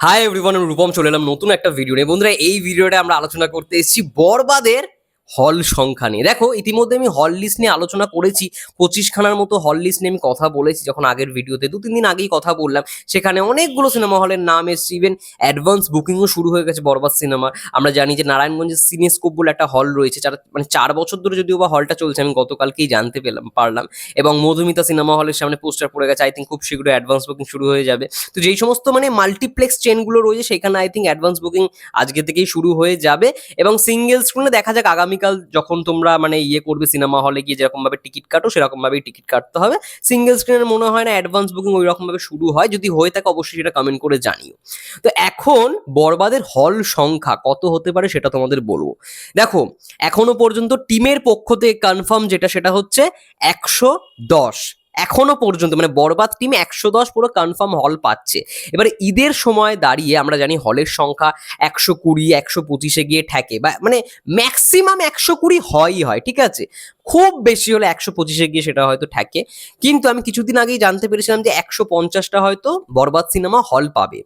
Hi everyone Rupam, চলে এলাম নতুন একটা ভিডিও নিয়ে। বন্ধুরা, এই ভিডিওটা আমরা আলোচনা করতে এসেছি বরবাদের হল সংখ্যা নিয়ে। দেখো, ইতিমধ্যে আমি হল লিস্ট নিয়ে আলোচনা করেছি। পঁচিশখানার মতো হল লিস্ট নিয়ে আমি কথা বলেছি যখন আগের ভিডিওতে। দু, তিন দিন আগেই কথা বললাম। সেখানে অনেকগুলো সিনেমা হলের নাম এসছে। ইভেন অ্যাডভান্স বুকিংও শুরু হয়ে গেছে বরবাদ সিনেমা আমরা জানি যে নারায়ণগঞ্জের সিনেস্কোপ বলে একটা হল রয়েছে, যারা মানে চার বছর ধরে যদিও বা হলটা চলছে, আমি গতকালকেই জানতে পেলাম, পারলাম। এবং মধুমিতা সিনেমা হলের সামনে পোস্টার পড়ে গেছে। আই থিঙ্ক খুব শীঘ্রই অ্যাডভান্স বুকিং শুরু হয়ে যাবে। তো যেই সমস্ত মানে মাল্টিপ্লেক্স চেনগুলো রয়েছে, সেখানে আই থিঙ্ক অ্যাডভান্স বুকিং আজকে থেকেই শুরু হয়ে যাবে। এবং সিঙ্গেল স্ক্রিনে দেখা যাক আগামীকাল যখন তোমরা মানে ইয়ে করবে সিনেমা হলে গিয়ে যেরকম ভাবে টিকিট কাটো সেরকম ভাবেই টিকিট কাটতে হবে। সিঙ্গেল স্ক্রিনের মনে হয় না অ্যাডভান্স বুকিং ওই রকম ভাবে শুরু হয়, যদি হয়ে থাকে অবশ্যই সেটা কমেন্ট করে জানিও। তো এখন বরবাদের হল সংখ্যা কত হতে পারে সেটা তোমাদের বলব। দেখো, এখনও পর্যন্ত টিমের পক্ষ থেকে কনফার্ম যেটা, সেটা হচ্ছে একশো দশ। এখনও পর্যন্ত মানে বরবাদ টিম একশো দশ পুরো কনফার্ম হল পাচ্ছে। এবার ঈদের সময় দাঁড়িয়ে আমরা জানি হলের সংখ্যা একশো কুড়ি, একশো পঁচিশে গিয়ে ঠেকে। বা মানে ম্যাক্সিমাম একশো কুড়ি হয়ই হয়, ঠিক আছে? খুব বেশি হলে একশো পঁচিশে গিয়ে সেটা হয়তো ঠেকে। কিন্তু আমি কিছুদিন আগেই জানতে পেরেছিলাম যে একশো পঞ্চাশটা হয়তো বরবাদ সিনেমা হল পাবে।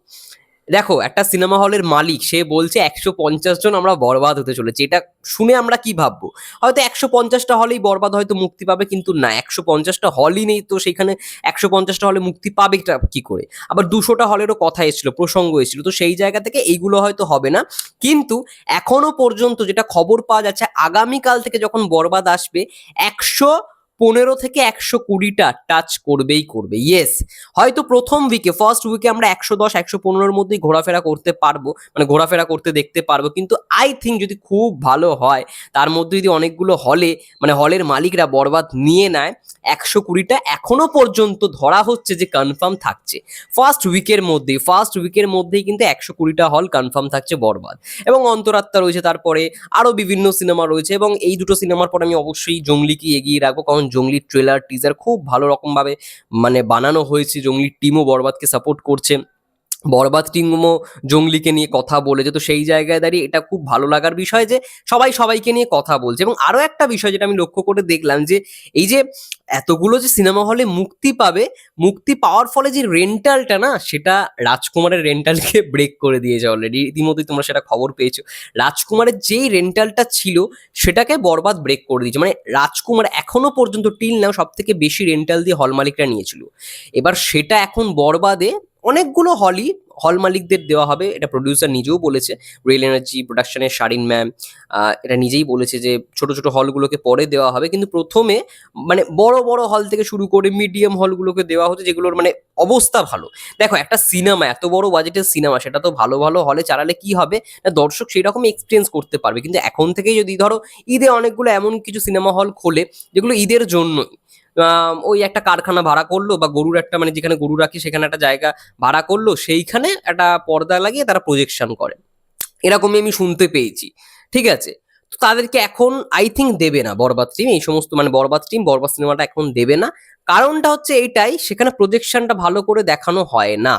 দেখো, একটা সিনেমা হলের মালিক, সে বলছে একশো পঞ্চাশ জন আমরা বরবাদ হতে চলেছি। এটা শুনে আমরা কি ভাববো? হয়তো একশো পঞ্চাশটা হলেই বরবাদ হয়তো মুক্তি পাবে, কিন্তু না, একশো পঞ্চাশটা হলই নেই তো সেখানে একশো পঞ্চাশটা হলে মুক্তি পাবে কি করে? আবার দুশোটা হলেরও কথা এসেছিল, প্রসঙ্গ এসেছিল, তো সেই জায়গা থেকে এইগুলো হয়তো হবে না। কিন্তু এখনও পর্যন্ত যেটা খবর পাওয়া যাচ্ছে, আগামীকাল থেকে যখন বরবাদ আসবে, একশো পনেরো থেকে একশো কুড়িটা টাচ করবেই করবে ইয়েস হয়তো প্রথম উইকে ফার্স্ট উইকে আমরা একশো দশ, একশো পনেরোর মধ্যেই ঘোরাফেরা করতে পারব মানে ঘোরাফেরা করতে দেখতে পারব, কিন্তু আই থিঙ্ক যদি খুব ভালো হয়, তার মধ্যে যদি অনেকগুলো হলে মানে হলের মালিকরা বরবাদ নিয়ে নেয়, একশো কুড়িটা এখনও পর্যন্ত ধরা হচ্ছে যে কনফার্ম থাকছে। ফার্স্ট উইকের মধ্যেই ফার্স্ট উইকের মধ্যেই কিন্তু একশো কুড়িটা হল কনফার্ম থাকছে বরবাদ। এবং অন্তরাত্মা রয়েছে তারপরে আরও বিভিন্ন সিনেমা রয়েছে, এবং এই দুটো সিনেমার পর আমি অবশ্যই জঙ্গলিকে এগিয়ে রাখব, কারণ জঙ্গলির ট্রেলার টিজার খুব ভালো রকমভাবে মানে বানানো হয়েছে জঙ্গলির টিমও বরবাদকে সাপোর্ট করছে। বরবাদ টিমও জঙ্গলিকে নিয়ে কথা বলেছে। তো সেই জায়গায় দাঁড়িয়ে এটা খুব ভালো লাগার বিষয় যে, সবাই সবাইকে নিয়ে কথা বলছে। এবং আরও একটা বিষয় যেটা আমি লক্ষ্য করে দেখলাম যে, এই যে এতগুলো যে সিনেমা হলে মুক্তি পাবে, মুক্তি পাওয়ার ফলে যে রেন্টালটা না, সেটা রাজকুমারের রেন্টালকে ব্রেক করে দিয়েছে অলরেডি ইতিমধ্যেই তোমরা সেটা খবর পেয়েছ। রাজকুমারের যেই রেন্টালটা ছিল, সেটাকে বরবাদ ব্রেক করে দিয়েছে। মানে রাজকুমার এখনও পর্যন্ত টিল নাও সব থেকে বেশি রেন্টাল দিয়ে হল মালিকরা নিয়েছিল। এবার সেটা এখন বরবাদে অনেকগুলো হলই হল মালিকদের দেওয়া হবে। এটা প্রডিউসার নিজেও বলেছে। রিয়েল এনার্জি প্রোডাকশনের শারিন ম্যাম এটা নিজেই বলেছে যে ছোট ছোট হলগুলোকে পরে দেওয়া হবে। কিন্তু প্রথমে মানে বড় বড় হল থেকে শুরু করে মিডিয়াম হলগুলোকে দেওয়া হচ্ছে যেগুলোর মানে অবস্থা ভালো। দেখো, একটা সিনেমা এত বড় বাজেটের সিনেমা সেটা তো ভালো ভালো হলে চালালে কি হবে? না, দর্শক সেই রকম এক্সপিরিয়েন্স করতে পারবে। কিন্তু এখন থেকেই যদি ধরো ঈদে অনেকগুলো এমন কিছু সিনেমা হল খোলে, যেগুলো ঈদের জন্যই ওই একটা কারখানা ভাড়া করল বা গরুর একটা মানে যেখানে গরু রাখি সেখানে একটা জায়গা ভাড়া করল, সেইখানে একটা পর্দা লাগিয়ে তারা প্রজেকশন করে। এরকমই আমি শুনতে পেয়েছি, ঠিক আছে? তো তাদেরকে এখন আই থিঙ্ক দেবে না বরবাদ টিম এই সমস্ত মানে বরবাদ টিম বরবাদ সিনেমাটা এখন দেবে না। কারণটা হচ্ছে এইটাই, সেখানে প্রজেকশনটা ভালো করে দেখানো হয় না।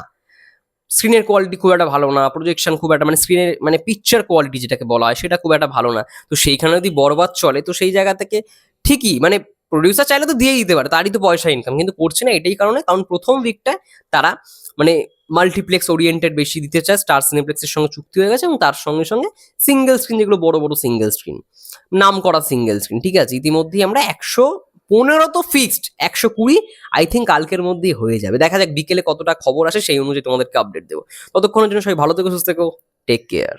স্ক্রিনের কোয়ালিটি খুব একটা ভালো না প্রজেকশন খুব একটা মানে স্ক্রিনের মানে পিকচার কোয়ালিটি যেটাকে বলা হয়, সেটা খুব একটা ভালো না। তো সেইখানে যদি বরবাদ চলে, তো সেই জায়গা থেকে ঠিকই মানে প্রডিউসার চাইলে তো দিয়েই দিতে পারে, তারই তো পয়সা ইনকাম কিন্তু করছে না এটাই কারণে, কারণ প্রথম উইকটা তারা মানে মাল্টিপ্লেক্স ওরিয়েন্টেড বেশি দিতে চায় স্টার সিনেপ্লেক্সের সঙ্গে চুক্তি হয়ে গেছে এবং তার সঙ্গে সঙ্গে সিঙ্গেল স্ক্রিন যেগুলো বড় বড় সিঙ্গেল স্ক্রিন নাম করা সিঙ্গেল স্ক্রিন ঠিক আছে? ইতিমধ্যেই আমরা একশো পনেরো তো ফিক্সড একশো কুড়ি আই থিঙ্ক কালকের মধ্যেই হয়ে যাবে। দেখা যাক বিকেলে কতটা খবর আসে, সেই অনুযায়ী তোমাদেরকে আপডেট দেবো। ততক্ষণের জন্য সবাই ভালো থেকো, সুস্থ থেকো টেক কেয়ার